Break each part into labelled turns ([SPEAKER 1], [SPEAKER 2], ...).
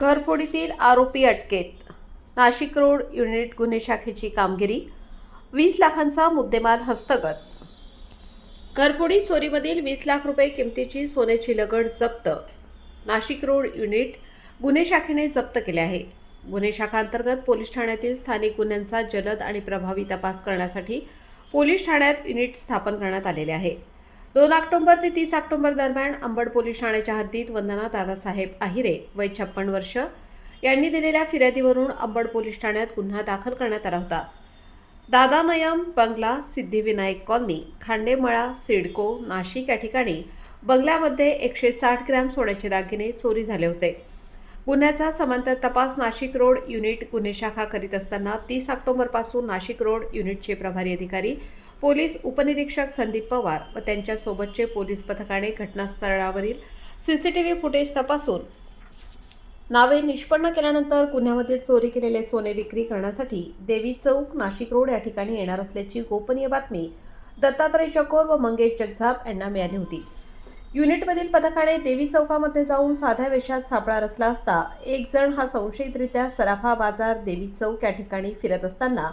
[SPEAKER 1] घरफोडीतील आरोपी अटकेत. Nashik road unit गुन्हे शाखेची कामगिरी वीस लाखांचा मुद्देमाल हस्तगत. घरफोडी चोरीमधील वीस लाख रुपये किमतीची सोन्याची लगड जप्त. नाशिक रोड युनिट गुन्हे शाखेने जप्त केले आहे. गुन्हे शाखांतर्गत पोलीस ठाण्यातील स्थानिक गुन्ह्यांचा जलद आणि प्रभावी तपास करण्यासाठी पोलीस ठाण्यात युनिट स्थापन करण्यात आलेले आहे. दोन ऑक्टोबर ते तीस ऑक्टोबर दरम्यान अंबड पोलीस ठाण्याच्या हद्दीत वंदना दादासाहेब आहिरे वय छप्पन वर्ष यांनी दिलेल्या फिर्यादीवरून अंबड पोलीस ठाण्यात गुन्हा दाखल करण्यात आला होता. दादामयम बंगला सिद्धिविनायक कॉलनी खांडेमळा सिडको नाशिक या ठिकाणी बंगल्यामध्ये एकशे साठ ग्रॅम सोन्याचे दागिने चोरी झाले होते. गुन्ह्याचा समांतर तपास नाशिक रोड युनिट गुन्हे शाखा करीत असताना तीस ऑक्टोबरपासून नाशिक रोड युनिटचे प्रभारी अधिकारी पोलीस उपनिरीक्षक संदीप पवार व त्यांच्यासोबतचे पोलीस पथकाने घटनास्थळावरील सीसीटीव्ही फुटेज तपासून नावे निष्पन्न केल्यानंतर गुन्ह्यामधील चोरी केलेले सोने विक्री करण्यासाठी देवी चौक नाशिक रोड या ठिकाणी येणार असल्याची गोपनीय बातमी दत्तात्रय चकोर व मंगेश जगझाप यांना मिळाली होती. युनिटमधील पथकाने देवी चौकामध्ये जाऊन साध्या वेशात सापळा रचला असता एक जण हा संशयितरित्या सराफा बाजार देवी चौक या ठिकाणी फिरत असताना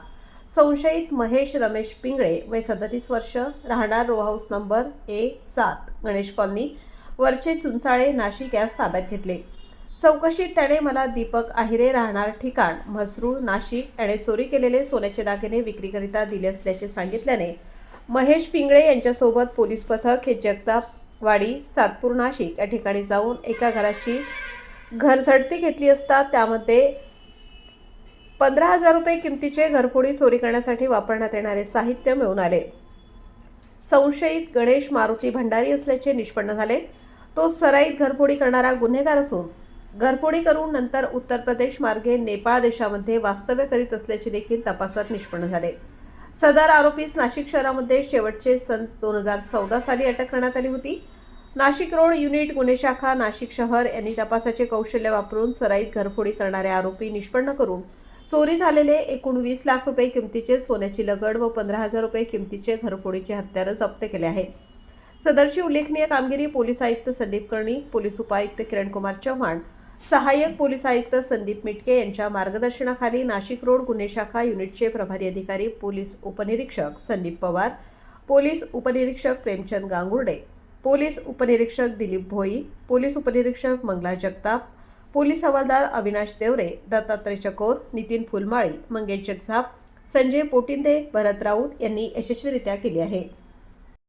[SPEAKER 1] संशयित महेश रमेश पिंगळे वय सदतीस वर्ष राहणार रो हाऊस नंबर ए सात गणेश कॉलनी वरचे चुंचाळे नाशिक यास ताब्यात घेतले. चौकशीत त्याने मला दीपक आहिरे राहणार ठिकाण म्हसरूळ नाशिक याने चोरी केलेले सोन्याचे दागिने विक्रीकरिता दिले असल्याचे सांगितल्याने महेश पिंगळे यांच्यासोबत पोलीस पथक हे वाडी सातपूर नाशिक या ठिकाणी जाऊन एका घराची घरझडती घेतली असता त्यामध्ये पंधरा हजार रुपये किमतीचे घरफोडी चोरी करण्यासाठी वापरण्यात येणारे साहित्य मिळून आले. संशयित गणेश मारुती भंडारी असल्याचे निष्पन्न झाले. तो सराईत घरफोडी करणारा गुन्हेगार असून घरफोडी करून नंतर उत्तर प्रदेश मार्गे नेपाळ देशामध्ये वास्तव्य करीत असल्याचे देखील तपासात निष्पन्न झाले. सदर आरोपीस नाशिक शहरामध्ये शेवटचे सन दोन हजार चौदा साली अटक करण्यात आली होती. नाशिक रोड युनिट गुन्हे शाखा नाशिक शहर यांनी तपासाचे कौशल्य वापरून सराईत घरफोडी करणारे आरोपी निष्पन्न करून चोरी झालेले एकूण वीस लाख रुपये किमतीचे सोन्याची लगड व पंधरा हजार रुपये किमतीचे घरफोडीचे हत्यारं जप्त केले आहे. सदरची उल्लेखनीय कामगिरी पोलीस आयुक्त संदीप कर्णी पोलीस उपायुक्त किरणकुमार चव्हाण सहाय्यक पोलीस आयुक्त संदीप मिटके यांच्या मार्गदर्शनाखाली नाशिक रोड गुन्हे शाखा युनिटचे प्रभारी अधिकारी पोलीस उपनिरीक्षक संदीप पवार पोलीस उपनिरीक्षक प्रेमचंद गांगुर्डे पोलीस उपनिरीक्षक दिलीप भोई पोलीस उपनिरीक्षक मंगला जगताप पोलीस हवालदार अविनाश देवरे दत्तात्रय चकोर नितीन फुलमाळी मंगेश जगझाप संजय पोटिंदे भरत राऊत यांनी यशस्वीरित्या केली आहे.